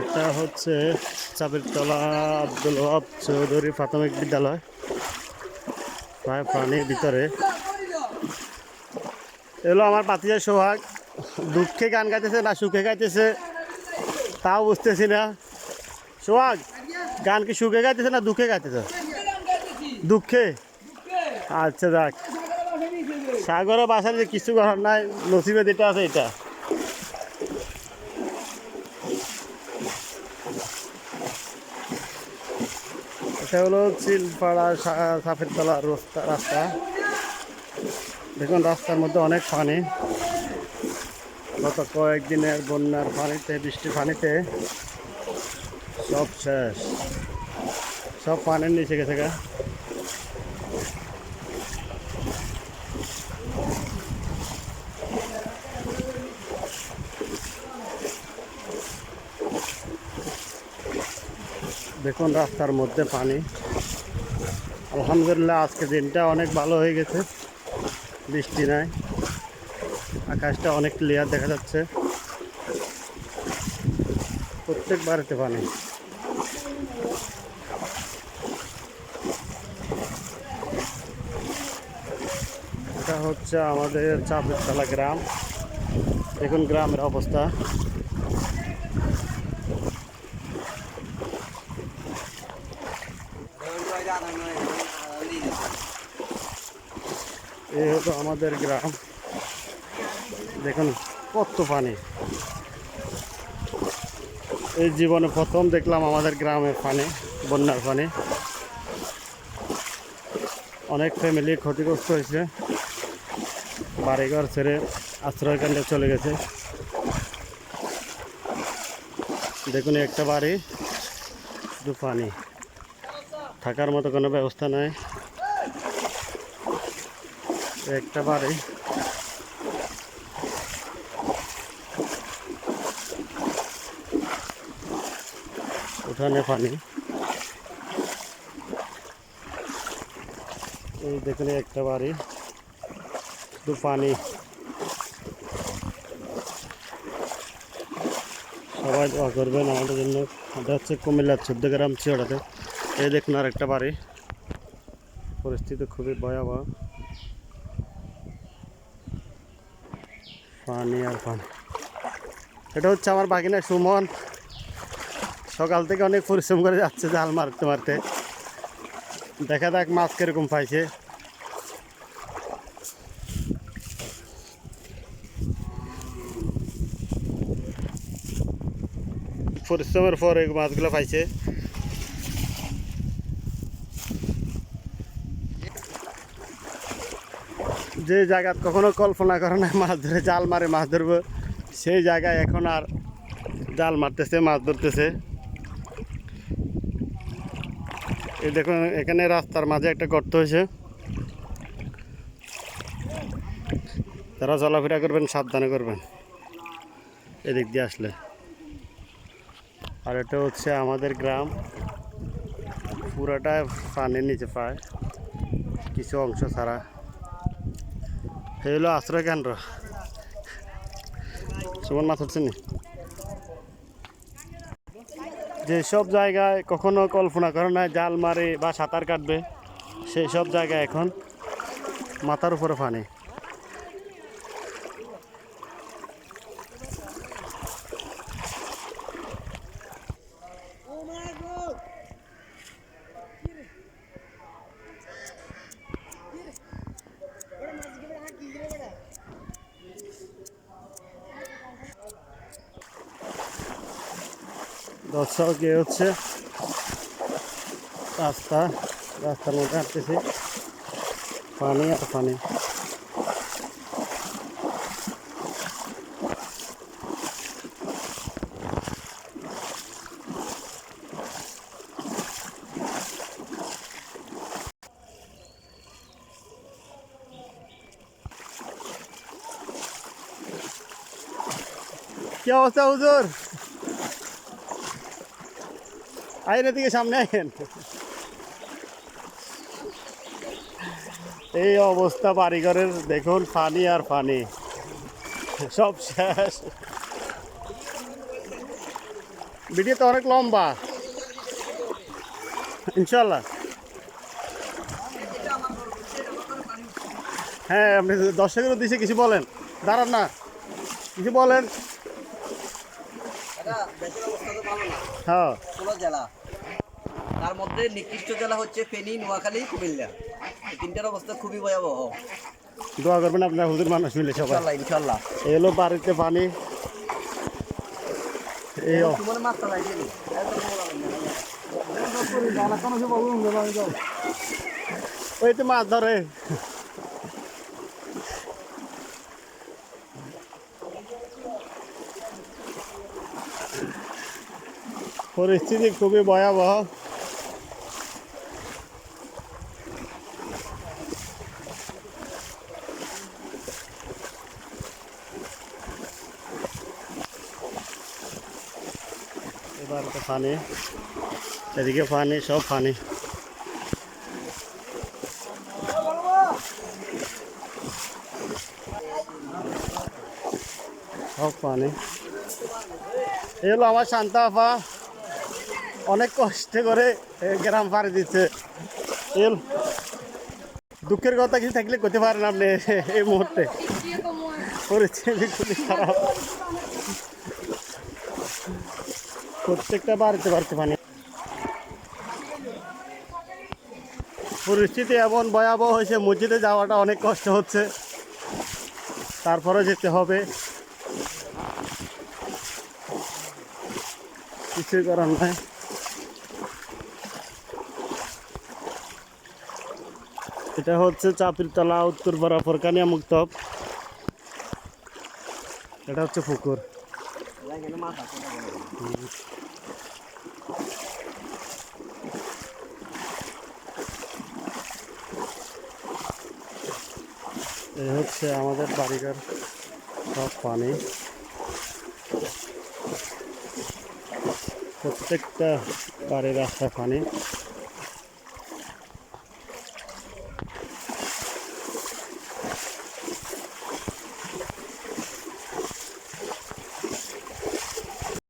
এটা হচ্ছে চাবিরতলা আব্দুল ওয়াব চৌধুরী প্রাথমিক বিদ্যালয়, প্রায় পানির ভিতরে। এগুলো আমার পাতিজা সোহাগ। দুঃখে গান গাইতেছে না সুখে গাইতেছে, তাও বুঝতেছি না। সোহাগ, গান কি সুখে গাইতেছে না দুঃখে গাইতেছে? দুঃখে? আচ্ছা যাক। সাগরের বাসার যে কিছু করার নাই, নসিবে যেটা আছে এটা। এটা হলো চিলপাড়া সাফেরতলা রাস্তা রাস্তা। দেখুন, রাস্তার মধ্যে অনেক পানি। গত কয়েকদিনের বন্যার পানিতে, বৃষ্টির পানিতে সব শেষ। সব পানির নিচে গেছে গা। দেখুন রাস্তার মধ্যে পানি। আলহামদুলিল্লাহ আজকে দিনটা অনেক ভালো হয়ে গেছে। বৃষ্টি নাই। আকাশটা অনেক ক্লিয়ার দেখা যাচ্ছে। প্রত্যেক বাড়িতে পানি। এটা হচ্ছে আমাদের চাপেরতলা গ্রাম। দেখুন গ্রামের অবস্থা। এই হলো আমাদের গ্রাম। দেখুন, কত পানি। এই জীবনে প্রথম দেখলাম আমাদের গ্রামে পানি, বন্যার পানি। অনেক ফ্যামিলি ক্ষতিগ্রস্ত হয়েছে। বাড়িঘর ছেড়ে আশ্রয় কেন্দ্রে চলে গেছে। দেখুন, একটা বাড়ি শুধু পানি। থাকার মতো কোনো ব্যবস্থা নাই। একটা বাড়ি উঠানে পানি। এই দেখুন একটা বাড়ি শুধু পানি সবাই দোয়া করবেন আমাদের জন্য। এটা হচ্ছে কুমিল্লার চোদ্দ গ্রাম চিওড়াতে এই দেখুন আর একটা বাড়ি পরিস্থিতি খুবই ভয়াবহ। পানি আর পানি এটা হচ্ছে আমার বাগিনা সুমন। সকাল থেকে অনেক পরিশ্রম করে যাচ্ছে জাল মারতে মারতে। দেখা যাক মাছ কীরকম পাইছে। পরিশ্রমের পরে মাছগুলো পাইছে। যে জায়গা কখনো কল্পনা করে না মাছ ধরে, জাল মারে, মাছ ধরবো। সেই জায়গায় এখন আর জাল মারতেছে, মাছ ধরতেছে। এই দেখুন, এখানে রাস্তার মাঝে একটা গর্ত হয়েছে। তারা চলাফেরা করবেন, সাবধানে করবেন। এদিক দিয়ে আসলে। আর এটা হচ্ছে আমাদের গ্রাম। পুরাটা পানির নিচে পায়। কিছু অংশ ছাড়া। হলো আশ্রয় কেন্দ্র। সুমন মাছ হচ্ছে যেসব জায়গায় কখনো কল্পনা করে না জাল মারে বা সাঁতার কাটবে সেই সব জায়গায় এখন মাথার উপরে পানি। দর্শক এ হচ্ছে রাস্তা রাস্তার মধ্যে হাঁটতেছি পানি আর পানি কি অবস্থা হুজুর আইন এদিকে সামনে আইন এই অবস্থা বাড়িঘরের, দেখুন পানি আর পানি সব শেষ। ভিডিও তো অনেক লম্বা। ইনশাল্লাহ হ্যাঁ আপনি দর্শকের উদ্দেশ্যে কিছু বলেন। দাঁড়ান না। কিছু বলেন এটা দেশের অবস্থা তো ভালো না হ্যাঁ। ষোলো জেলা। তার মধ্যে নিকৃষ্ট জেলা হচ্ছে ফেনী নোয়াখালী কুমিল্লা। এই তিনটার অবস্থা খুবই ভয়াবহ। দোয়া করবেন আপনার হুজুর মানুষ মিলে সবাই। ইনশাল্লাহ এই বাড়িতে পানি। ওই তো মাছ ধরে। পরিস্থিতি খুবই ভয়াবহ এবার তো পানি এদিকে পানি সব পানি সব পানি এই হলো আমার শান্তা আপা অনেক কষ্ট করে গ্রাম পাড়ি দিচ্ছে। দুঃখের কথা কিছু থাকলে করতে পারেন আপনি এই মুহূর্তে? পরিস্থিতি খারাপ। প্রত্যেকটা বাড়িতে বাড়িতে পানি। পরিস্থিতি এমন ভয়াবহ হয়েছে, মসজিদে যাওয়াটা অনেক কষ্ট হচ্ছে। তারপরে যেতে হবে। কিছুই করার নাই। এটা হচ্ছে চাপিরতলা উত্তরপাড়া ফরকানিয়া মুক্তব এটা হচ্ছে পুকুর। এই হচ্ছে আমাদের বাড়িঘর। সব পানি। প্রত্যেকটা বাড়ির রাস্তায় পানি।